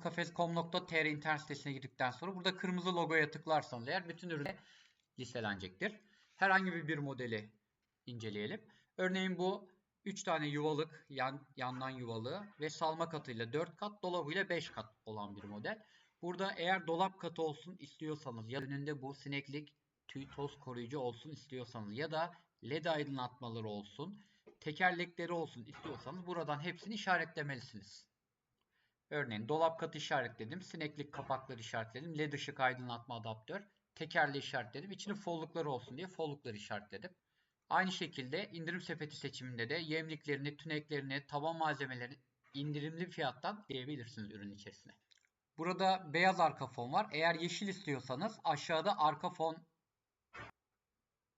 istanbulkafes.com.tr internet sitesine girdikten sonra burada kırmızı logoya tıklarsanız eğer bütün ürünler listelenecektir. Herhangi bir modeli inceleyelim. Örneğin bu 3 tane yuvalık, yan, yandan yuvalı ve salma katıyla 4 kat, dolabıyla 5 kat olan bir model. Burada eğer dolap katı olsun istiyorsanız ya önünde bu sineklik tüy toz koruyucu olsun istiyorsanız ya da led aydınlatmaları olsun, tekerlekleri olsun istiyorsanız buradan hepsini işaretlemelisiniz. Örneğin dolap katı işaretledim, sineklik kapakları işaretledim, led ışık aydınlatma adaptör, tekerleği işaretledim, içine follukları olsun diye follukları işaretledim. Aynı şekilde indirim sepeti seçiminde de yemliklerini, tüneklerini, taban malzemelerini indirimli fiyattan diyebilirsiniz ürün içerisine. Burada beyaz arka fon var. Eğer yeşil istiyorsanız aşağıda arka fon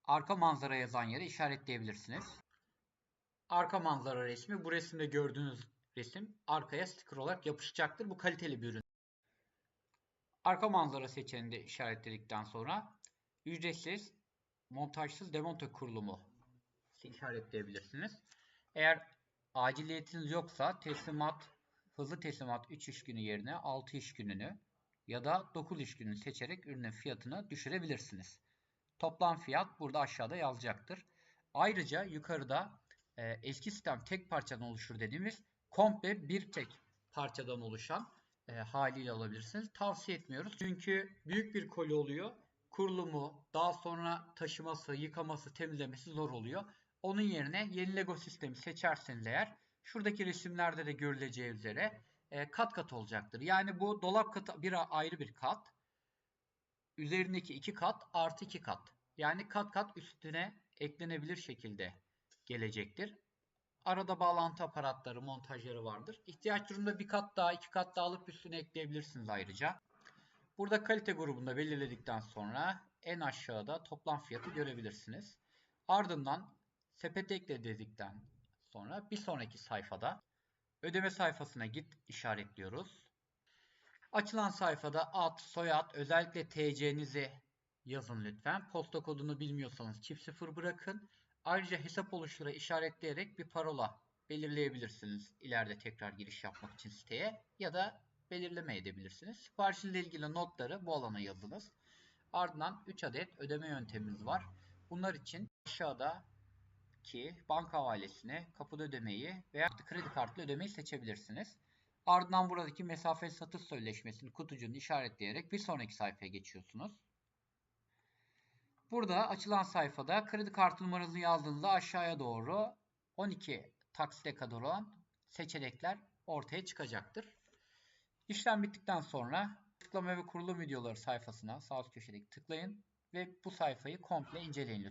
arka manzara yazan yere işaretleyebilirsiniz. Arka manzara resmi bu resimde gördüğünüz resim arkaya sticker olarak yapışacaktır. Bu kaliteli bir ürün. Arka manzara seçeneğini işaretledikten sonra ücretsiz montajsız demonte kurulumu işaretleyebilirsiniz. Eğer aciliyetiniz yoksa teslimat hızlı teslimat 3 iş günü yerine 6 iş gününü ya da 9 iş gününü seçerek ürünün fiyatını düşürebilirsiniz. Toplam fiyat burada aşağıda yazacaktır. Ayrıca yukarıda e, eski sistem tek parçadan oluşur dediğimiz komple bir tek parçadan oluşan e, haliyle alabilirsiniz. Tavsiye etmiyoruz. Çünkü büyük bir koli oluyor. Kurulumu, daha sonra taşıması, yıkaması, temizlemesi zor oluyor. Onun yerine yeni Lego sistemi seçerseniz eğer şuradaki resimlerde de görüleceği üzere e, kat kat olacaktır. Yani bu dolap katı bir ayrı bir kat. Üzerindeki iki kat artı iki kat. Yani kat kat üstüne eklenebilir şekilde gelecektir. Arada bağlantı aparatları, montajları vardır. İhtiyaç durumunda bir kat daha, iki kat daha alıp üstüne ekleyebilirsiniz ayrıca. Burada kalite grubunda belirledikten sonra en aşağıda toplam fiyatı görebilirsiniz. Ardından sepete ekle dedikten sonra bir sonraki sayfada ödeme sayfasına git işaretliyoruz. Açılan sayfada ad, soyad, özellikle TC'nizi yazın lütfen. Posta kodunu bilmiyorsanız çift sıfır bırakın. Ayrıca hesap oluştura işaretleyerek bir parola belirleyebilirsiniz ileride tekrar giriş yapmak için siteye ya da belirleme edebilirsiniz. Siparişinizle ilgili notları bu alana yazınız. Ardından 3 adet ödeme yöntemimiz var. Bunlar için aşağıda ki banka havalesini, kapıda ödemeyi veya kredi kartlı ödemeyi seçebilirsiniz. Ardından buradaki mesafeli satış sözleşmesini kutucuğunu işaretleyerek bir sonraki sayfaya geçiyorsunuz. Burada açılan sayfada kredi kartı numaranızı yazdığınızda aşağıya doğru 12 taksite kadar olan seçenekler ortaya çıkacaktır. İşlem bittikten sonra tıklama ve kurulum videoları sayfasına sağ üst köşedeki tıklayın ve bu sayfayı komple inceleyin lütfen.